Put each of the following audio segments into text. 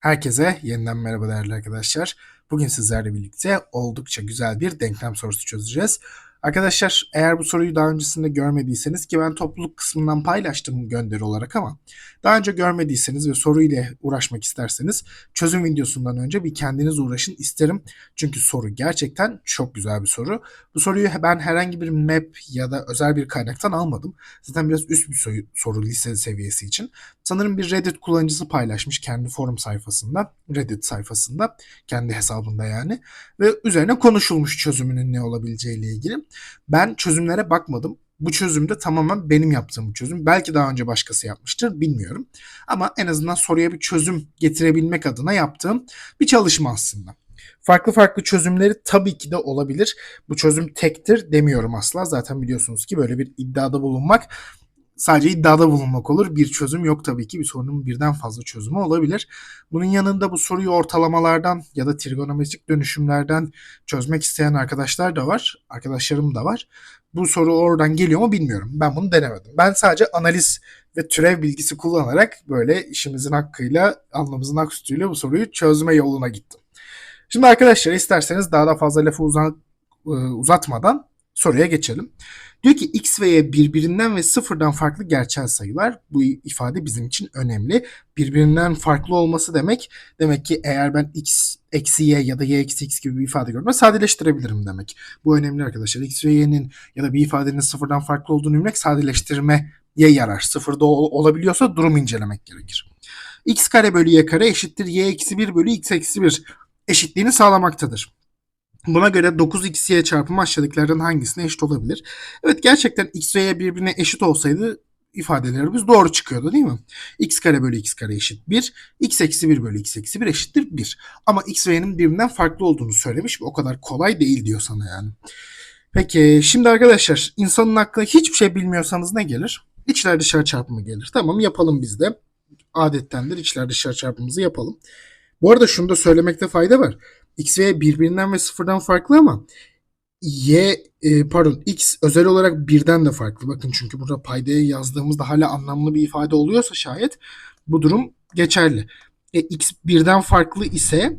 Herkese yeniden merhaba değerli arkadaşlar. Bugün sizlerle birlikte oldukça güzel bir denklem sorusu çözeceğiz. Arkadaşlar eğer bu soruyu daha öncesinde görmediyseniz ki ben topluluk kısmından paylaştım gönderi olarak ama daha önce görmediyseniz ve soruyla uğraşmak isterseniz çözüm videosundan önce bir kendiniz uğraşın isterim. Çünkü soru gerçekten çok güzel bir soru. Bu soruyu ben herhangi bir map ya da özel bir kaynaktan almadım. Zaten biraz üst bir soru, soru lise seviyesi için. Sanırım bir Reddit kullanıcısı paylaşmış kendi forum sayfasında, Reddit sayfasında, kendi hesabında yani ve üzerine konuşulmuş çözümünün ne olabileceğiyle ilgili. Ben çözümlere bakmadım. Bu çözüm de tamamen benim yaptığım bir çözüm. Belki daha önce başkası yapmıştır bilmiyorum. Ama en azından soruya bir çözüm getirebilmek adına yaptığım bir çalışma aslında. Farklı farklı çözümleri tabii ki de olabilir. Bu çözüm tektir demiyorum asla. Zaten biliyorsunuz ki böyle bir iddiada bulunmak sadece iddiada bulunmak olur. Bir çözüm yok tabii ki. Bir sorunun birden fazla çözümü olabilir. Bunun yanında bu soruyu ortalamalardan ya da trigonometrik dönüşümlerden çözmek isteyen arkadaşlar da var. Arkadaşlarım da var. Bu soru oradan geliyor mu bilmiyorum. Ben bunu denemedim. Ben sadece analiz ve türev bilgisi kullanarak böyle işimizin hakkıyla, alnımızın ak sütüyle bu soruyu çözme yoluna gittim. Şimdi arkadaşlar isterseniz daha da fazla lafı uzat, uzatmadan soruya geçelim. Diyor ki x ve y birbirinden ve sıfırdan farklı gerçel sayılar. Bu ifade bizim için önemli. Birbirinden farklı olması demek demek ki eğer ben x eksi y ya da y eksi x gibi bir ifade gördüm sadeleştirebilirim demek. Bu önemli arkadaşlar. x ve y'nin ya da bir ifadenin sıfırdan farklı olduğunu bilmek sadeleştirmeye yarar. Sıfırda olabiliyorsa durum incelemek gerekir. x kare bölü y kare eşittir y eksi 1 bölü x eksi 1 eşitliğini sağlamaktadır. Buna göre 9xy çarpımı aşağıdakilerden hangisine eşit olabilir? Evet gerçekten x ve y birbirine eşit olsaydı ifadelerimiz doğru çıkıyordu değil mi? x kare bölü x kare eşit 1. x eksi 1 bölü x eksi 1 eşittir 1. Ama x ve y'nin birbirinden farklı olduğunu söylemiş. O kadar kolay değil diyor sana yani. Peki şimdi arkadaşlar insanın aklına hiçbir şey bilmiyorsanız ne gelir? İçler dışarı çarpımı gelir. Tamam yapalım biz de. Adettendir içler dışarı çarpımımızı yapalım. Bu arada şunu da söylemekte fayda var x ve y birbirinden ve sıfırdan farklı ama y e, pardon x özel olarak birden de farklı. Bakın çünkü burada paydaya yazdığımızda hala anlamlı bir ifade oluyorsa şayet bu durum geçerli. E, x birden farklı ise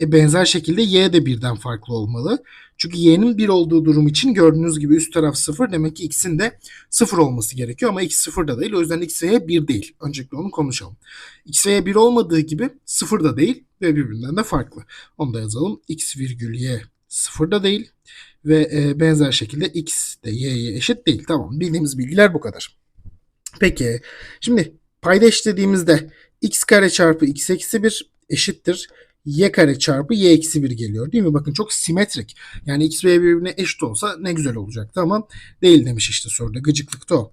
e, benzer şekilde y de birden farklı olmalı. Çünkü y'nin 1 olduğu durum için gördüğünüz gibi üst taraf 0 demek ki x'in de 0 olması gerekiyor ama x 0 da değil. O yüzden x y 1 değil. Öncelikle onu konuşalım. x y 1 olmadığı gibi 0 da değil ve birbirinden de farklı. Onu da yazalım. x virgül y 0 da değil ve e, benzer şekilde x de y'ye eşit değil. Tamam bildiğimiz bilgiler bu kadar. Peki şimdi payda eşitlediğimizde x kare çarpı x eksi 1 eşittir y kare çarpı y eksi 1 geliyor değil mi? Bakın çok simetrik. Yani x ve y birbirine eşit olsa ne güzel olacaktı ama değil demiş işte soruda. Gıcıklıkta o.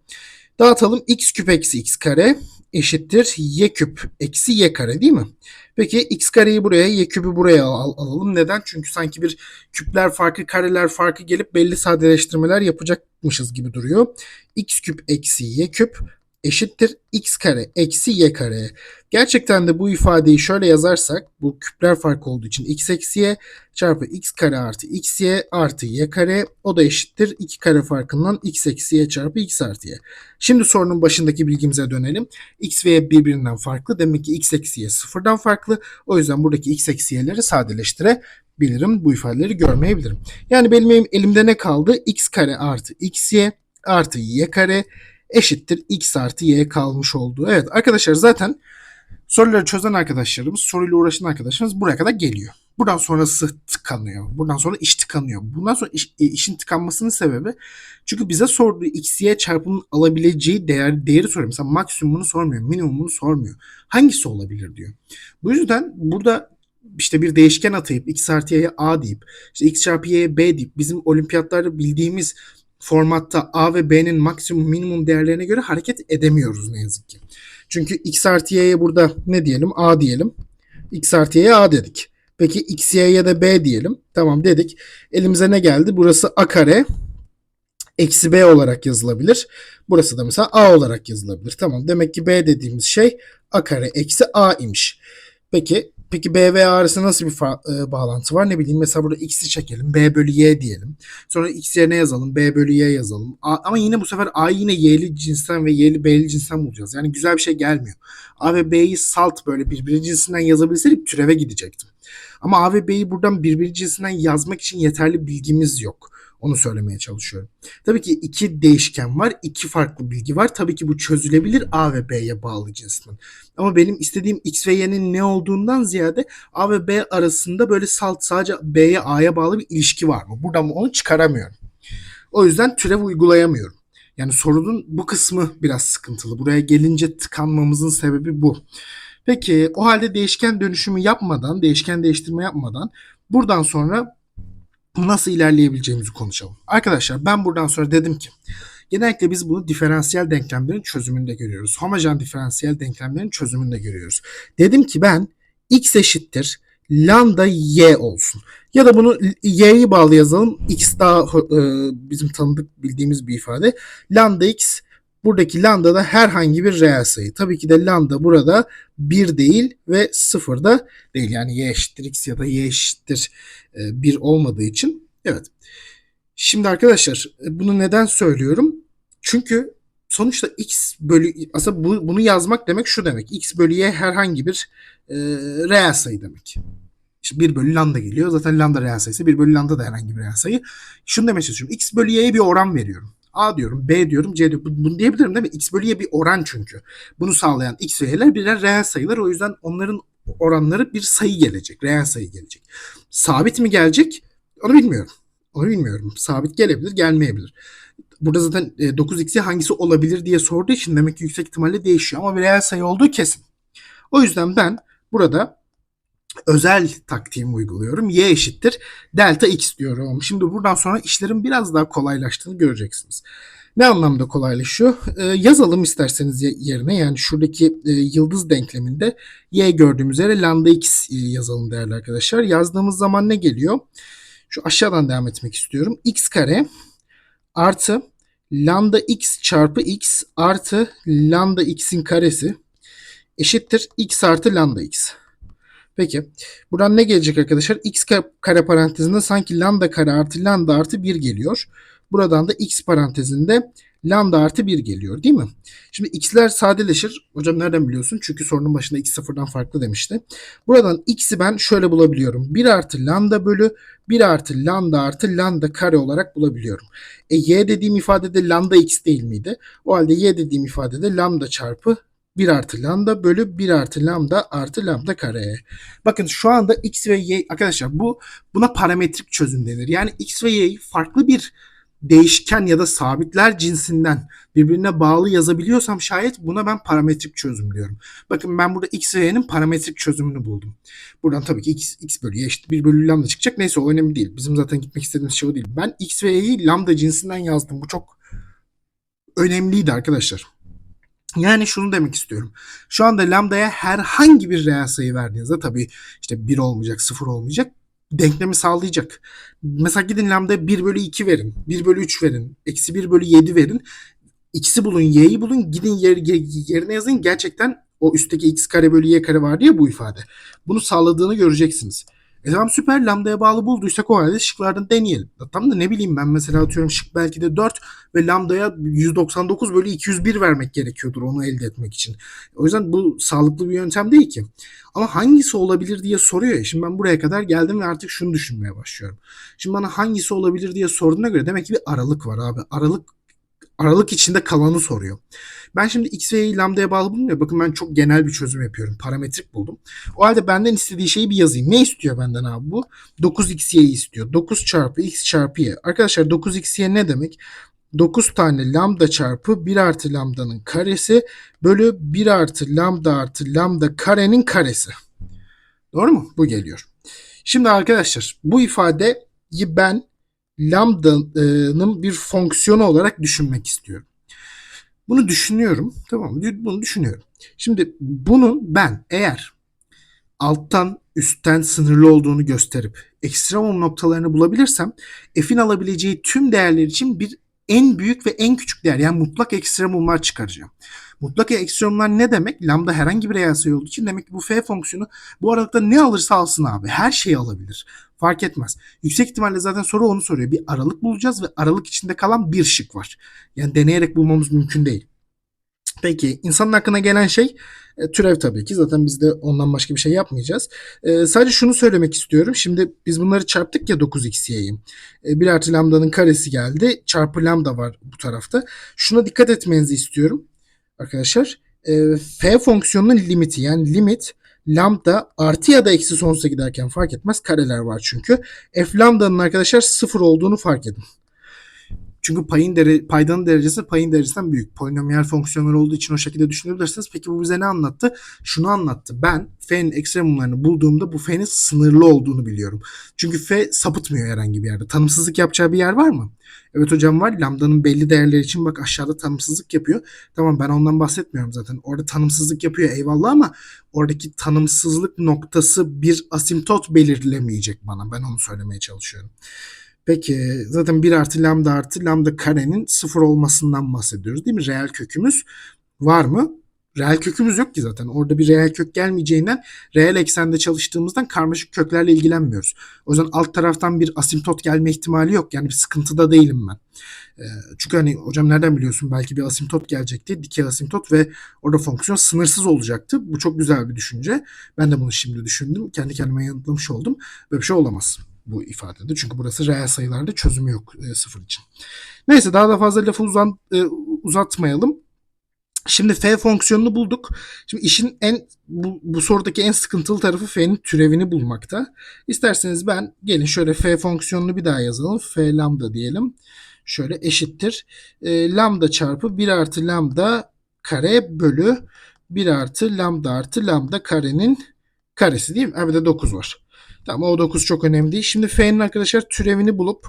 Dağıtalım x küp eksi x kare eşittir y küp eksi y kare değil mi? Peki x kareyi buraya y küpü buraya al alalım. Neden? Çünkü sanki bir küpler farkı kareler farkı gelip belli sadeleştirmeler yapacakmışız gibi duruyor. x küp eksi y küp eşittir x kare eksi y kare. Gerçekten de bu ifadeyi şöyle yazarsak bu küpler farkı olduğu için x eksi y çarpı x kare artı x y artı y kare o da eşittir 2 kare farkından x eksi y çarpı x artı y. Şimdi sorunun başındaki bilgimize dönelim. x ve y birbirinden farklı. Demek ki x eksi y sıfırdan farklı. O yüzden buradaki x eksi y'leri sadeleştirebilirim. Bu ifadeleri görmeyebilirim. Yani benim elimde ne kaldı? x kare artı x y artı y kare eşittir x artı y kalmış oldu. Evet arkadaşlar zaten soruları çözen arkadaşlarımız, soruyla uğraşan arkadaşlarımız buraya kadar geliyor. Buradan sonrası tıkanıyor. Buradan sonra iş tıkanıyor. Bundan sonra iş, e, işin tıkanmasının sebebi çünkü bize sorduğu x, y çarpımının alabileceği değer, değeri soruyor. Mesela maksimumunu sormuyor, minimumunu sormuyor. Hangisi olabilir diyor. Bu yüzden burada işte bir değişken atayıp x artı y'ye a deyip işte x çarpı y'ye b deyip bizim olimpiyatlarda bildiğimiz formatta A ve B'nin maksimum minimum değerlerine göre hareket edemiyoruz ne yazık ki. Çünkü x artı y'ye burada ne diyelim? A diyelim. x artı y'ye A dedik. Peki x, y'ye de B diyelim. Tamam dedik. Elimize ne geldi? Burası A kare eksi B olarak yazılabilir. Burası da mesela A olarak yazılabilir. Tamam demek ki B dediğimiz şey A kare eksi A imiş. Peki Peki B ve A nasıl bir e, bağlantı var? Ne bileyim mesela burada x'i çekelim. B bölü y diyelim. Sonra x yerine yazalım. B bölü y yazalım. A- ama yine bu sefer A'yı yine y'li cinsten ve y'li b'li cinsten bulacağız. Yani güzel bir şey gelmiyor. A ve B'yi salt böyle birbiri cinsinden yazabilseydik türeve gidecektim. Ama A ve B'yi buradan birbiri cinsinden yazmak için yeterli bilgimiz yok. Onu söylemeye çalışıyorum. Tabii ki iki değişken var, iki farklı bilgi var. Tabii ki bu çözülebilir A ve B'ye bağlı cinsinden. Ama benim istediğim X ve Y'nin ne olduğundan ziyade A ve B arasında böyle salt sadece B'ye A'ya bağlı bir ilişki var mı? Buradan onu çıkaramıyorum. O yüzden türev uygulayamıyorum. Yani sorunun bu kısmı biraz sıkıntılı. Buraya gelince tıkanmamızın sebebi bu. Peki o halde değişken dönüşümü yapmadan, değişken değiştirme yapmadan buradan sonra nasıl ilerleyebileceğimizi konuşalım. Arkadaşlar ben buradan sonra dedim ki genellikle biz bunu diferansiyel denklemlerin çözümünde görüyoruz. Homojen diferansiyel denklemlerin çözümünde görüyoruz. Dedim ki ben x eşittir lambda y olsun. Ya da bunu y'yi bağlı yazalım. x daha e, bizim tanıdık bildiğimiz bir ifade. Lambda x buradaki lambda da herhangi bir reel sayı. Tabii ki de lambda burada 1 değil ve 0 da değil. Yani y eşittir x ya da y eşittir 1 olmadığı için. Evet. Şimdi arkadaşlar bunu neden söylüyorum? Çünkü sonuçta x bölü aslında bu, bunu yazmak demek şu demek. x bölü y herhangi bir e, reel sayı demek. İşte 1 bölü lambda geliyor. Zaten lambda reel sayısı. 1 bölü lambda da herhangi bir reel sayı. Şunu demeye çalışıyorum. x bölü y'ye bir oran veriyorum. A diyorum, B diyorum, C diyorum. Bunu diyebilirim değil mi? X bölü Y bir oran çünkü. Bunu sağlayan X ve Y'ler birer reel sayılar. O yüzden onların oranları bir sayı gelecek. Reel sayı gelecek. Sabit mi gelecek? Onu bilmiyorum. Onu bilmiyorum. Sabit gelebilir, gelmeyebilir. Burada zaten 9x'i hangisi olabilir diye sorduğu için demek ki yüksek ihtimalle değişiyor. Ama bir reel sayı olduğu kesin. O yüzden ben burada özel taktiğimi uyguluyorum. Y eşittir delta x diyorum. Şimdi buradan sonra işlerin biraz daha kolaylaştığını göreceksiniz. Ne anlamda kolaylaşıyor? Ee, yazalım isterseniz yerine yani şuradaki e, yıldız denkleminde y gördüğümüz yere lambda x e, yazalım değerli arkadaşlar. Yazdığımız zaman ne geliyor? Şu aşağıdan devam etmek istiyorum. x kare artı lambda x çarpı x artı lambda x'in karesi eşittir x artı lambda x. Peki. Buradan ne gelecek arkadaşlar? x kare parantezinde sanki lambda kare artı lambda artı 1 geliyor. Buradan da x parantezinde lambda artı 1 geliyor değil mi? Şimdi x'ler sadeleşir. Hocam nereden biliyorsun? Çünkü sorunun başında x sıfırdan farklı demişti. Buradan x'i ben şöyle bulabiliyorum. 1 artı lambda bölü 1 artı lambda artı lambda kare olarak bulabiliyorum. E y dediğim ifadede lambda x değil miydi? O halde y dediğim ifadede lambda çarpı 1 artı lambda bölü 1 artı lambda artı lambda kare. Bakın şu anda x ve y arkadaşlar bu buna parametrik çözüm denir. Yani x ve y'yi farklı bir değişken ya da sabitler cinsinden birbirine bağlı yazabiliyorsam şayet buna ben parametrik çözüm diyorum. Bakın ben burada x ve y'nin parametrik çözümünü buldum. Buradan tabii ki x, x bölü y eşit 1 bölü lambda çıkacak. Neyse o önemli değil. Bizim zaten gitmek istediğimiz şey o değil. Ben x ve y'yi lambda cinsinden yazdım. Bu çok önemliydi arkadaşlar. Yani şunu demek istiyorum. Şu anda lambdaya herhangi bir reel sayı verdiğinizde tabii işte 1 olmayacak, 0 olmayacak denklemi sağlayacak. Mesela gidin lambdaya 1 bölü 2 verin, 1 bölü 3 verin, eksi 1 bölü 7 verin. X'i bulun, Y'yi bulun, gidin yer, yerine yazın. Gerçekten o üstteki X kare bölü Y kare vardı ya bu ifade. Bunu sağladığını göreceksiniz. E tamam süper lambdaya bağlı bulduysak o halde şıklardan deneyelim. Tam da ne bileyim ben mesela atıyorum şık belki de 4 ve lambdaya 199 bölü 201 vermek gerekiyordur onu elde etmek için. O yüzden bu sağlıklı bir yöntem değil ki. Ama hangisi olabilir diye soruyor ya. Şimdi ben buraya kadar geldim ve artık şunu düşünmeye başlıyorum. Şimdi bana hangisi olabilir diye sorduğuna göre demek ki bir aralık var abi. Aralık aralık içinde kalanı soruyor. Ben şimdi x ve y'yi lambdaya bağlı buldum ya. Bakın ben çok genel bir çözüm yapıyorum. Parametrik buldum. O halde benden istediği şeyi bir yazayım. Ne istiyor benden abi bu? 9xy'yi istiyor. 9 çarpı x çarpı y. Arkadaşlar 9xy ne demek? 9 tane lambda çarpı 1 artı lambdanın karesi bölü 1 artı lambda artı lambda karenin karesi. Doğru mu? Bu geliyor. Şimdi arkadaşlar bu ifadeyi ben lambda'nın bir fonksiyonu olarak düşünmek istiyorum. Bunu düşünüyorum. Tamam mı? Bunu düşünüyorum. Şimdi bunun ben eğer alttan üstten sınırlı olduğunu gösterip ekstremum noktalarını bulabilirsem f'in alabileceği tüm değerler için bir en büyük ve en küçük değer yani mutlak ekstremumlar çıkaracağım. Mutlak ekstremler ne demek? Lambda herhangi bir reel sayı olduğu için demek ki bu f fonksiyonu bu aralıkta ne alırsa alsın abi. Her şeyi alabilir. Fark etmez. Yüksek ihtimalle zaten soru onu soruyor. Bir aralık bulacağız ve aralık içinde kalan bir şık var. Yani deneyerek bulmamız mümkün değil. Peki insanın aklına gelen şey e, türev tabii ki. Zaten biz de ondan başka bir şey yapmayacağız. E, sadece şunu söylemek istiyorum. Şimdi biz bunları çarptık ya 9xy'yi. E, 1 artı lambdanın karesi geldi. Çarpı lambda var bu tarafta. Şuna dikkat etmenizi istiyorum. Arkadaşlar e, f fonksiyonunun limiti yani limit lambda artı ya da eksi sonsuza giderken fark etmez. Kareler var çünkü. F lambdanın arkadaşlar sıfır olduğunu fark edin. Çünkü payın dere, paydanın derecesi payın derecesinden büyük. Polinomiyel fonksiyonlar olduğu için o şekilde düşünebilirsiniz. Peki bu bize ne anlattı? Şunu anlattı. Ben f'nin ekstremumlarını bulduğumda bu f'nin sınırlı olduğunu biliyorum. Çünkü f sapıtmıyor herhangi bir yerde. Tanımsızlık yapacağı bir yer var mı? Evet hocam var. Lambda'nın belli değerleri için bak aşağıda tanımsızlık yapıyor. Tamam ben ondan bahsetmiyorum zaten. Orada tanımsızlık yapıyor eyvallah ama oradaki tanımsızlık noktası bir asimptot belirlemeyecek bana. Ben onu söylemeye çalışıyorum. Peki zaten 1 artı lambda artı lambda karenin sıfır olmasından bahsediyoruz değil mi? Reel kökümüz var mı? Reel kökümüz yok ki zaten. Orada bir reel kök gelmeyeceğinden reel eksende çalıştığımızdan karmaşık köklerle ilgilenmiyoruz. O yüzden alt taraftan bir asimptot gelme ihtimali yok. Yani bir sıkıntıda değilim ben. Çünkü hani hocam nereden biliyorsun belki bir asimptot gelecekti. Dikey asimptot ve orada fonksiyon sınırsız olacaktı. Bu çok güzel bir düşünce. Ben de bunu şimdi düşündüm. Kendi kendime yanıtlamış oldum. Böyle bir şey olamaz bu ifadede. Çünkü burası reel sayılarda çözümü yok e, sıfır için. Neyse daha da fazla lafı uzan, e, uzatmayalım. Şimdi f fonksiyonunu bulduk. Şimdi işin en bu, bu sorudaki en sıkıntılı tarafı f'nin türevini bulmakta. İsterseniz ben gelin şöyle f fonksiyonunu bir daha yazalım. f lambda diyelim. Şöyle eşittir. E, lambda çarpı 1 artı lambda kare bölü 1 artı lambda artı lambda karenin karesi değil mi? Ha bir de 9 var. Tamam o 9 çok önemli değil. Şimdi f'nin arkadaşlar türevini bulup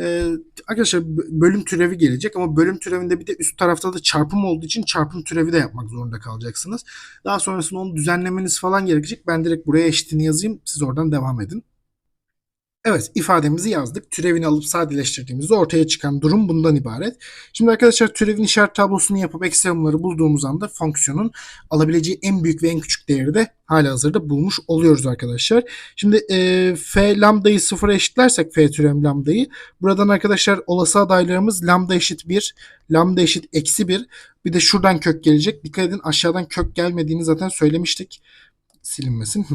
e, arkadaşlar bölüm türevi gelecek ama bölüm türevinde bir de üst tarafta da çarpım olduğu için çarpım türevi de yapmak zorunda kalacaksınız. Daha sonrasında onu düzenlemeniz falan gerekecek. Ben direkt buraya eşitini yazayım. Siz oradan devam edin. Evet ifademizi yazdık. Türevini alıp sadeleştirdiğimizde ortaya çıkan durum bundan ibaret. Şimdi arkadaşlar türevin işaret tablosunu yapıp ekstremumları bulduğumuz anda fonksiyonun alabileceği en büyük ve en küçük değeri de hala hazırda bulmuş oluyoruz arkadaşlar. Şimdi e, f lambdayı sıfıra eşitlersek f türev lambdayı buradan arkadaşlar olası adaylarımız lambda eşit 1, lambda eşit eksi 1 bir de şuradan kök gelecek. Dikkat edin aşağıdan kök gelmediğini zaten söylemiştik. Silinmesin.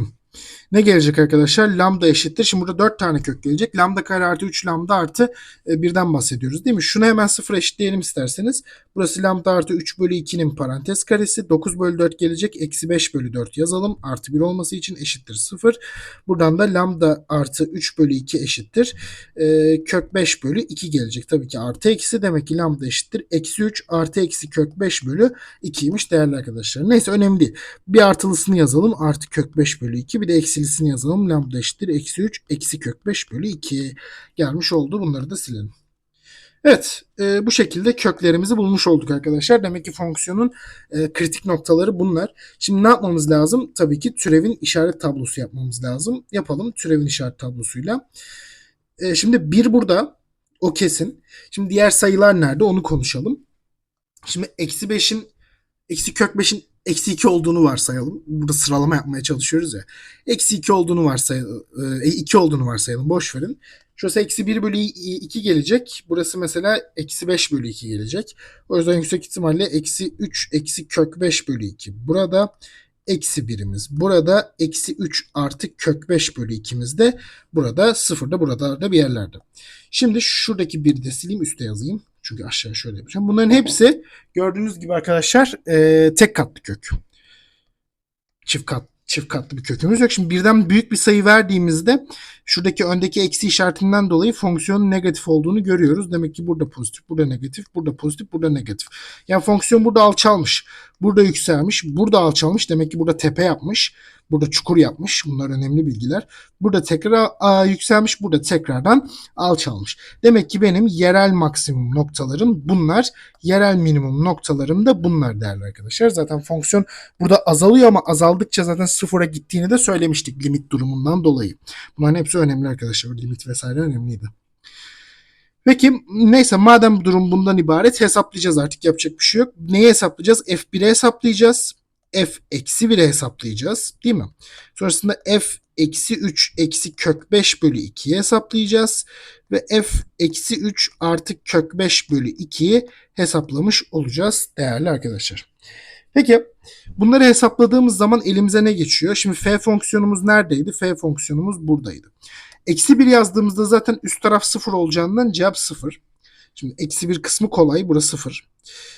Ne gelecek arkadaşlar? Lambda eşittir. Şimdi burada 4 tane kök gelecek. Lambda kare artı 3 lambda artı 1'den bahsediyoruz değil mi? Şunu hemen sıfır eşitleyelim isterseniz. Burası lambda artı 3 bölü 2'nin parantez karesi. 9 bölü 4 gelecek. Eksi 5 bölü 4 yazalım. Artı 1 olması için eşittir 0. Buradan da lambda artı 3 bölü 2 eşittir. Ee, kök 5 bölü 2 gelecek. Tabii ki artı eksi demek ki lambda eşittir. Eksi 3 artı eksi kök 5 bölü 2'ymiş değerli arkadaşlar. Neyse önemli değil. Bir artılısını yazalım. Artı kök 5 bölü 2. Bir de eksilisini yazalım. Lambda eşittir. Eksi 3 eksi kök 5 bölü 2 gelmiş oldu. Bunları da silelim. Evet e, bu şekilde köklerimizi bulmuş olduk arkadaşlar. Demek ki fonksiyonun e, kritik noktaları bunlar. Şimdi ne yapmamız lazım? Tabii ki türevin işaret tablosu yapmamız lazım. Yapalım türevin işaret tablosuyla. E, şimdi bir burada o kesin. Şimdi diğer sayılar nerede onu konuşalım. Şimdi eksi 5'in eksi kök 5'in eksi 2 olduğunu varsayalım. Burada sıralama yapmaya çalışıyoruz ya. Eksi 2 olduğunu varsayalım. 2 olduğunu varsayalım. Boş verin. Şurası eksi 1 bölü 2 gelecek. Burası mesela eksi 5 bölü 2 gelecek. O yüzden yüksek ihtimalle eksi 3 eksi kök 5 bölü 2. Burada eksi 1'imiz. Burada eksi 3 artı kök 5 bölü 2'miz de burada sıfırda burada da bir yerlerde. Şimdi şuradaki 1'i de sileyim üste yazayım. Çünkü aşağı şöyle yapacağım. Bunların hepsi gördüğünüz gibi arkadaşlar e, tek katlı kök. Çift kat çift katlı bir kökümüz yok. Şimdi birden büyük bir sayı verdiğimizde şuradaki öndeki eksi işaretinden dolayı fonksiyonun negatif olduğunu görüyoruz. Demek ki burada pozitif, burada negatif, burada pozitif, burada negatif. Yani fonksiyon burada alçalmış, burada yükselmiş, burada alçalmış. Demek ki burada tepe yapmış. Burada çukur yapmış. Bunlar önemli bilgiler. Burada tekrar a, yükselmiş. Burada tekrardan alçalmış. Demek ki benim yerel maksimum noktalarım bunlar. Yerel minimum noktalarım da bunlar değerli arkadaşlar. Zaten fonksiyon burada azalıyor ama azaldıkça zaten sıfıra gittiğini de söylemiştik limit durumundan dolayı. Bunların hepsi önemli arkadaşlar. Limit vesaire önemliydi. Peki neyse madem durum bundan ibaret hesaplayacağız artık yapacak bir şey yok. Neyi hesaplayacağız? F1'i hesaplayacağız. F eksi 1'i hesaplayacağız. Değil mi? Sonrasında F eksi 3 eksi kök 5 bölü 2'yi hesaplayacağız. Ve F eksi 3 artı kök 5 bölü 2'yi hesaplamış olacağız değerli arkadaşlar. Peki bunları hesapladığımız zaman elimize ne geçiyor? Şimdi f fonksiyonumuz neredeydi? F fonksiyonumuz buradaydı. Eksi 1 yazdığımızda zaten üst taraf 0 olacağından cevap 0. Şimdi eksi 1 kısmı kolay. Burası 0.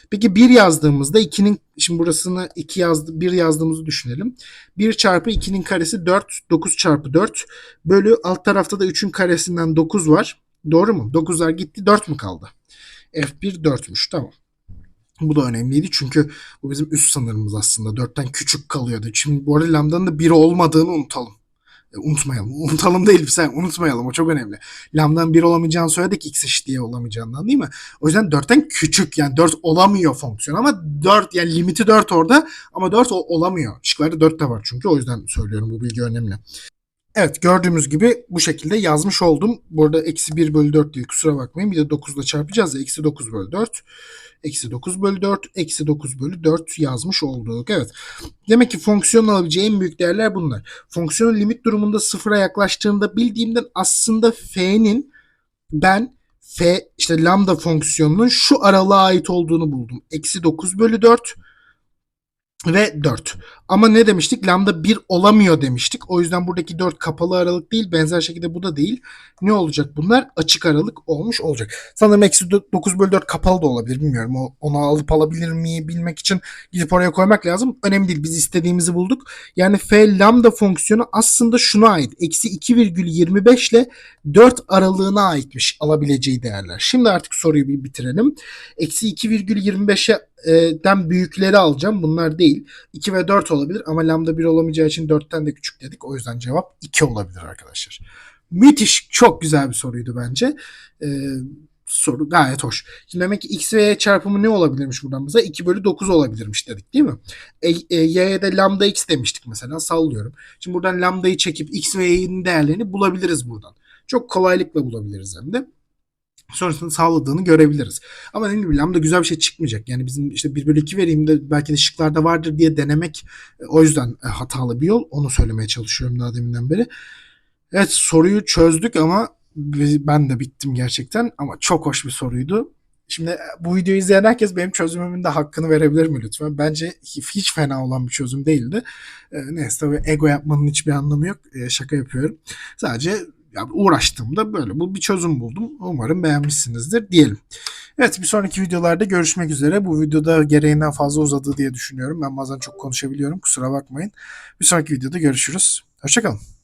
Peki 1 yazdığımızda 2'nin şimdi burasını 2 yazdı 1 yazdığımızı düşünelim. 1 çarpı 2'nin karesi 4. 9 çarpı 4 bölü alt tarafta da 3'ün karesinden 9 var. Doğru mu? 9'lar gitti 4 mü kaldı? F1 4'müş. Tamam. Bu da önemliydi çünkü bu bizim üst sınırımız aslında. 4'ten küçük kalıyordu. Şimdi bu arada lambdanın da 1 olmadığını unutalım. E, unutmayalım. Unutalım değil sen unutmayalım. O çok önemli. Lambdanın 1 olamayacağını söyledik x eşit diye olamayacağından değil mi? O yüzden 4'ten küçük yani 4 olamıyor fonksiyon ama 4 yani limiti 4 orada ama 4 o- olamıyor. Şıklarda 4 de var çünkü o yüzden söylüyorum bu bilgi önemli. Evet gördüğümüz gibi bu şekilde yazmış oldum. Bu arada eksi 1 bölü 4 değil kusura bakmayın. Bir de 9 ile çarpacağız ya. Eksi 9 bölü 4. Eksi 9 bölü 4. Eksi 9 bölü 4 yazmış olduk. Evet. Demek ki fonksiyonun alabileceği en büyük değerler bunlar. Fonksiyonun limit durumunda sıfıra yaklaştığında bildiğimden aslında f'nin ben f işte lambda fonksiyonunun şu aralığa ait olduğunu buldum. Eksi 9 bölü 4 ve 4. Ama ne demiştik? Lambda 1 olamıyor demiştik. O yüzden buradaki 4 kapalı aralık değil. Benzer şekilde bu da değil. Ne olacak bunlar? Açık aralık olmuş olacak. Sanırım eksi 9 bölü 4 kapalı da olabilir. Bilmiyorum. Onu alıp alabilir mi bilmek için gidip oraya koymak lazım. Önemli değil. Biz istediğimizi bulduk. Yani f lambda fonksiyonu aslında şuna ait. Eksi 2,25 ile 4 aralığına aitmiş alabileceği değerler. Şimdi artık soruyu bir bitirelim. Eksi 2,25'e e, den büyükleri alacağım. Bunlar değil. 2 ve 4 olabilir ama lambda 1 olamayacağı için 4'ten de küçük dedik. O yüzden cevap 2 olabilir arkadaşlar. Müthiş. Çok güzel bir soruydu bence. Ee, soru gayet hoş. Şimdi demek ki x ve y çarpımı ne olabilirmiş buradan bize? 2 bölü 9 olabilirmiş dedik değil mi? E, e, y'ye de lambda x demiştik mesela sallıyorum. Şimdi buradan lambdayı çekip x ve y'nin değerlerini bulabiliriz buradan. Çok kolaylıkla bulabiliriz hem de sonrasında sağladığını görebiliriz. Ama dediğim gibi lambda güzel bir şey çıkmayacak. Yani bizim işte 1 bölü 2 vereyim de belki de şıklarda vardır diye denemek e, o yüzden e, hatalı bir yol. Onu söylemeye çalışıyorum daha deminden beri. Evet soruyu çözdük ama ben de bittim gerçekten. Ama çok hoş bir soruydu. Şimdi e, bu videoyu izleyen herkes benim çözümümün de hakkını verebilir mi lütfen? Bence hiç fena olan bir çözüm değildi. Neyse tabii ego yapmanın hiçbir anlamı yok. Şaka yapıyorum. Sadece ya uğraştığımda böyle bu bir çözüm buldum. Umarım beğenmişsinizdir diyelim. Evet bir sonraki videolarda görüşmek üzere. Bu videoda gereğinden fazla uzadı diye düşünüyorum. Ben bazen çok konuşabiliyorum. Kusura bakmayın. Bir sonraki videoda görüşürüz. Hoşçakalın.